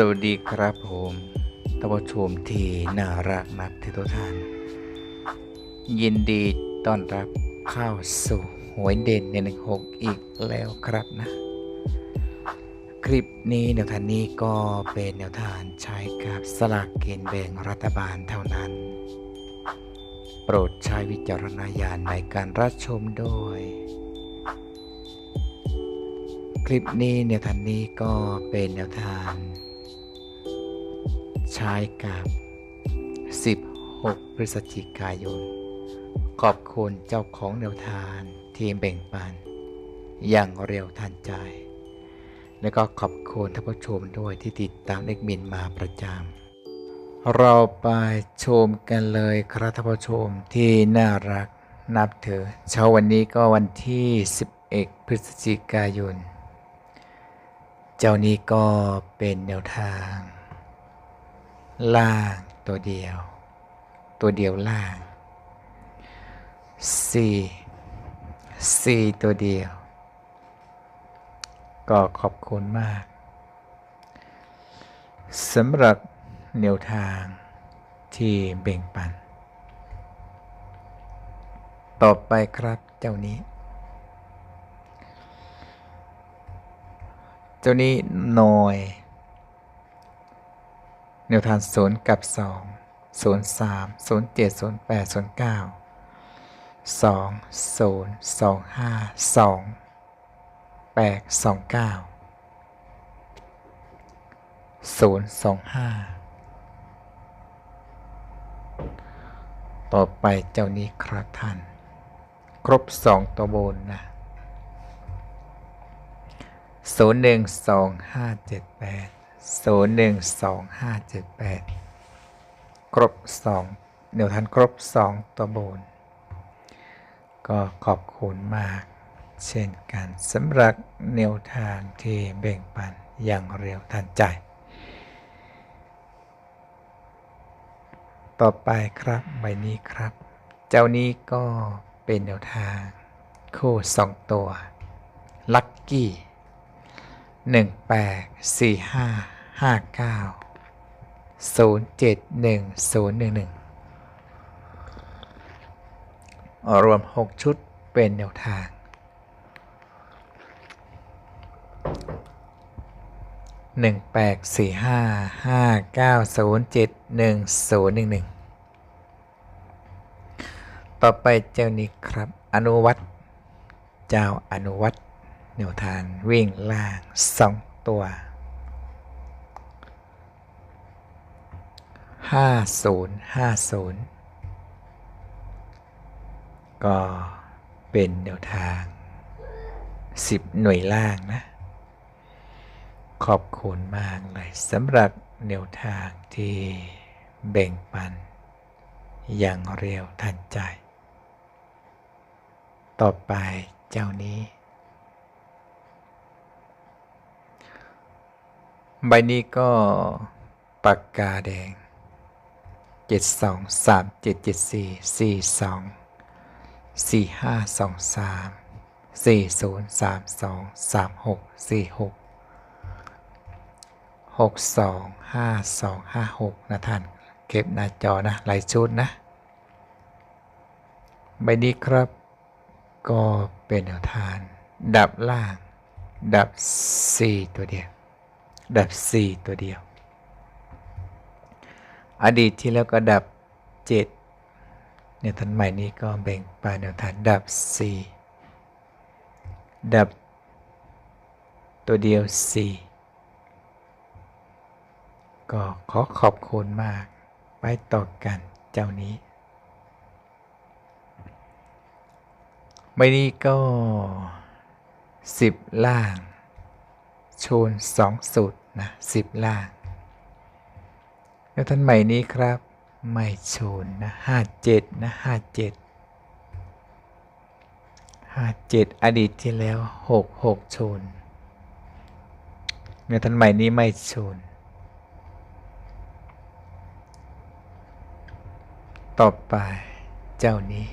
สวัสดีครับผมท่านผู้ชมที่น่ารักนับที่ทุกท่าน ยินดีต้อนรับเข้าสู่หวยเด่นในหนึ่งหกอีกแล้วครับนะ คลิปนี้แนวทางนี้ก็เป็นแนวทางใช้กับสลากกินแบ่งรัฐบาลเท่านั้น โปรดใช้วิจารณญาณในการรับชมด้วยคลิปนี้แนวทางนี้ก็เป็นแนวทาง ใช้กับ 16 พฤศจิกายน ขอบคุณเจ้าของแนวทางที่แบ่งปัน อย่างเร็วทันใจ และก็ขอบคุณท่านผู้ชมด้วยที่ติดตามเล็กมินมาประจำ เราไปชมกันเลยครับท่านผู้ชมที่น่ารักนับถือเช้าวันนี้ก็วันที่ 11 พฤศจิกายน เจ้านี้ก็เป็นแนวทาง ล่างตัวเดียว ตัวเดียวล่าง4 4ตัวเดียว ก็ขอบคุณมากสำหรับแนวทางที่แบ่งปัน ต่อไปครับเจ้านี้ เจ้านี้หน่อย แนวทางศูนย์กับสองศูนย์สามศูนย์เจ็ดศูนย์แปดศูนย์เก้าสองศูนย์สองห้าสองแปดสองเก้าศูนย์สองห้าต่อไปเจ้านี้ครับท่าน ครบสองตัวบนนะศูนย์หนึ่งสองห้าเจ็ดแปด ศูนย์หนึ่งสองห้าเจ็ดแปดครบสองเดี๋ยวทันครบสองตัวบนก็ขอบคุณมาก เช่นกันสำหรับแนวทางที่แบ่งปันอย่างเร็วทันใจ ต่อไปครับใบนี้ครับ เจ้านี้ก็เป็นแนวทาง คู่สองตัวลัคกี้ หนึ่งแปดสี่ห้าห้าเก้าศูนย์เจ็ดหนึ่งศูนย์หนึ่งหนึ่งรวมหกชุดเป็นแนวทางหนึ่งแปดสี่ห้าห้าเก้าศูนย์เจ็ดหนึ่งศูนย์หนึ่งหนึ่งต่อไปเจ้านี้ครับ อนุวัตเจ้าอนุวัต แนวทางวิ่งล่างสองตัวห้าศูนย์ห้าศูนย์ก็เป็นแนวทางสิบหน่วยล่างนะ ขอบคุณมากเลยสำหรับแนวทางที่แบ่งปัน อย่างเร็วทันใจ ต่อไปเจ้านี้ ใบนี้ก็ปากกาแดง 7 2 3 7 7 4 4 2 4 5 2 3 4 0 3 2 3 6 4 6 6 2 5 2 5 6 นะท่าน เก็บหน้าจอนะหลายชุดนะ ใบนี้ครับ ก็เป็นแนวทางดับล่าง ดับ 4 ตัวเดียว ดับ 4 ตัวเดียว อดีตที่แล้วก็ดับ7เนี่ยทันใหม่นี้ก็แบ่งไปแนวทางดับ 4 ดับ ตัวเดียว 4 ก็ขอขอบคุณมาก ไปต่อกันเจ้านี้ใบนี้ก็ 10 ล่าง โชนสองสุดนะสิบล่างแล้วท่านใหม่นี้ครับ ไม่โชนนะห้าเจ็ดนะห้าเจ็ดห้าเจ็ดอดีตที่แล้วหกหกโชนแล้วท่านใหม่นี้ไม่โชนต่อไปเจ้านี้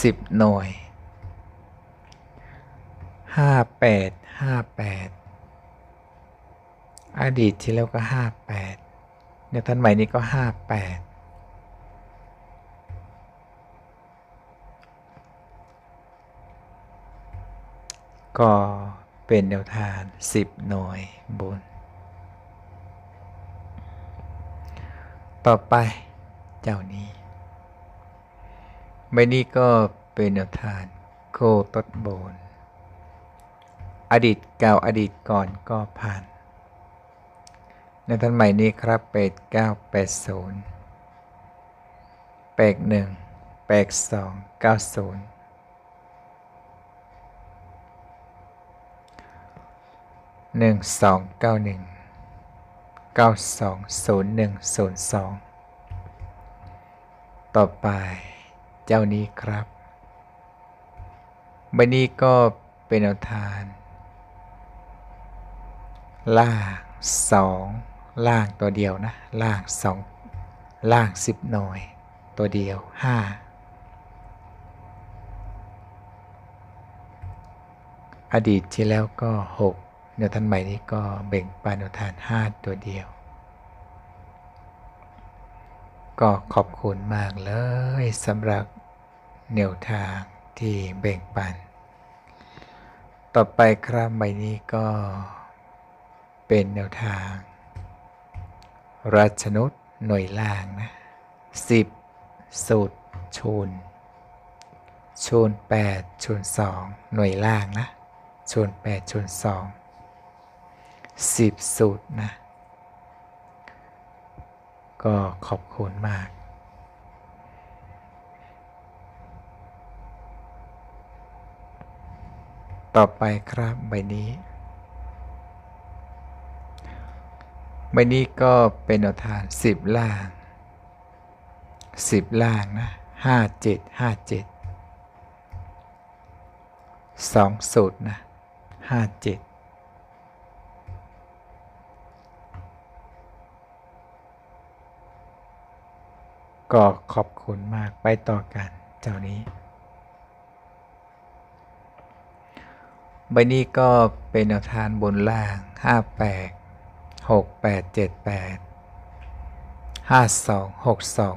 สิบหน่วย ห้าแปดห้าแปดอดีตที่แล้วก็ห้าแปดแนวทางใหม่นี้ก็ห้าแปดก็เป็นแนวทางสิบหน่วยบน ต่อไปเจ้านี้ใบนี้ก็เป็นแนวทางโคตดโบน อดีตเก่าอดีตก่อนก็ผ่าน ในท่านใหม่นี้ครับเป็ดเก้าแปดศูนย์แปดหนึ่งแปดสองเก้าศูนย์หนึ่งสองเก้าหนึ่งเก้าสองศูนย์หนึ่งศูนย์สองต่อไปเจ้านี้ครับใบนี้ก็เป็นแนวทาง ล่างสองล่างตัวเดียวนะ ล่างสองล่างสิบหน่วย ตัวเดียวห้าอดีตที่แล้วก็หกแนวทางใหม่นี้ก็เบ่งปานแนวทางห้าตัวเดียว ก็ขอบคุณมากเลยสำหรับแนวทางที่แบ่งปัน ต่อไปครับใบนี้ก็ เป็นแนวทางราชนุษหน่วยล่างนะสิบสูตรชูนชูนแปดชูนสองหน่วยล่างนะชูนแปดชูนสองสิบสูตรนะ ก็ขอบคุณมากต่อไปครับใบนี้ ใบนี้ก็เป็นแนวทางสิบล่างสิบล่างนะห้าเจ็ดห้าเจ็ดสองสูตรนะห้าเจ็ดก็ขอบคุณมากไปต่อกันเจ้านี้ใบนี้ก็เป็นแนวทางบนล่างห้าแปด หกแปดเจ็ดแปดห้าสองหกสอง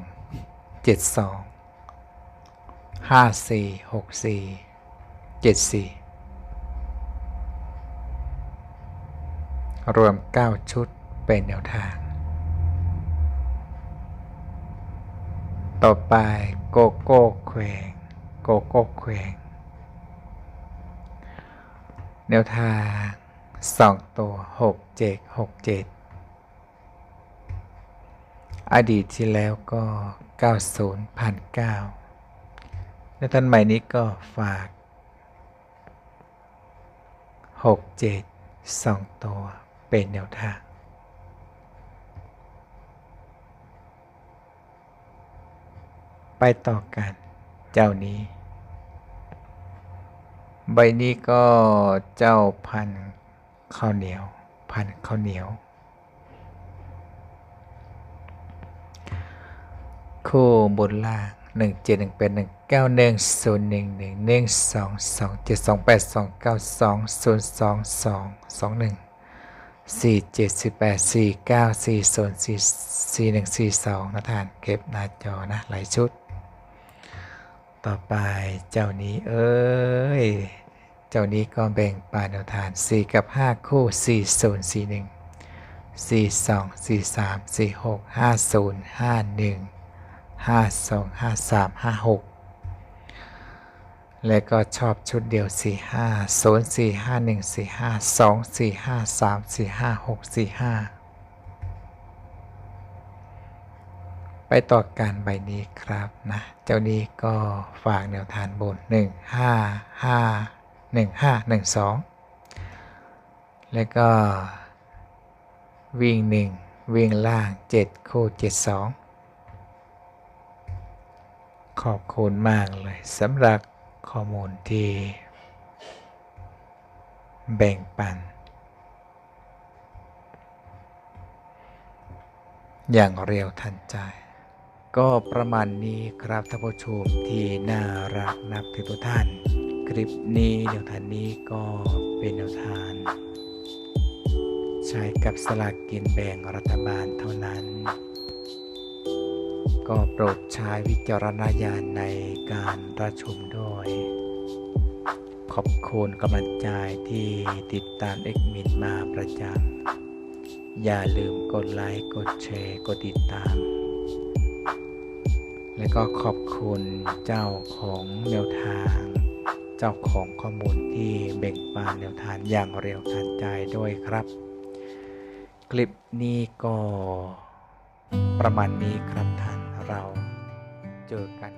เจ็ดสองห้าสี่หกสี่เจ็ดสี่รวม9ชุดเป็นแนวทาง ต่อไปโกโก้แขวงโกโก้แขวงแนวทาง สองตัวหกเจ็ดหกเจ็ดอดีตที่แล้วก็เก้าศูนย์พันเก้าในท่านใหม่นี้ก็ฝากหกเจ็ดสองตัวเป็นแนวทาง ไปต่อกัน เจ้านี้ ใบนี้ก็เจ้าพันธุ์ ข้าวเหนียว พันข้าวเหนียว คู่บนล่างหนึ่งเจ็ดหนึ่งแปดหนึ่งเก้าหนึ่งศูนย์หนึ่งหนึ่งหนึ่งสองสองเจ็ดสองแปดสองเก้าสองศูนย์สองสองสองหนึ่งสี่เจ็ดสิบแปดสี่เก้าสี่ศูนย์สี่สี่หนึ่งสี่สองนะท่านเก็บหน้าจอนะหลายชุด ต่อไปเจ้านี้เอ้ย จ้านี้ก็แบ่งปานแนวทาน 4 กับ 5 คู่ 4 0 4 1 4 2 4 3 4 6 5 0 5 1 5 2 5 3 5 6 และก็ชอบชุดเดียว 4 5 0 4 5 1 4 5 2 4 5 3 4 5 6 4 5 ไปต่อการใบนี้ครับนะ เจ้านี้ก็ฝากแนวทานบน 1 5 5 1 5 1 2 แล้วก็วิ่ง 1 วิ่งล่าง 7 คู่ 7 2 ขอบคุณมากเลยสำหรับข้อมูลที่แบ่งปัน อย่างเร็วทันใจก็ประมาณนี้ครับท่านผู้ชมที่น่ารักนับถือทุกท่าน คลิปนี้แนวทางนี้ก็เป็นแนวทางโชช้กับสลากกินแบ่งรัฐบาลเท่านั้น ก็โปรดใช้วิจารณญาณในการรับชมด้วย ขอบคุณกำลังใจที่ติดตามเอ็กมินมาประจำอย่าลืมกดไลค์กดแชร์กดติดตาม และก็ขอบคุณเจ้าของแนวทาง เจ้าของข้อมูลที่เบ่งบานแนวทานอย่างเร็วทันใจด้วยครับ คลิปนี้ก็ประมาณนี้ครับท่านเราเจอกัน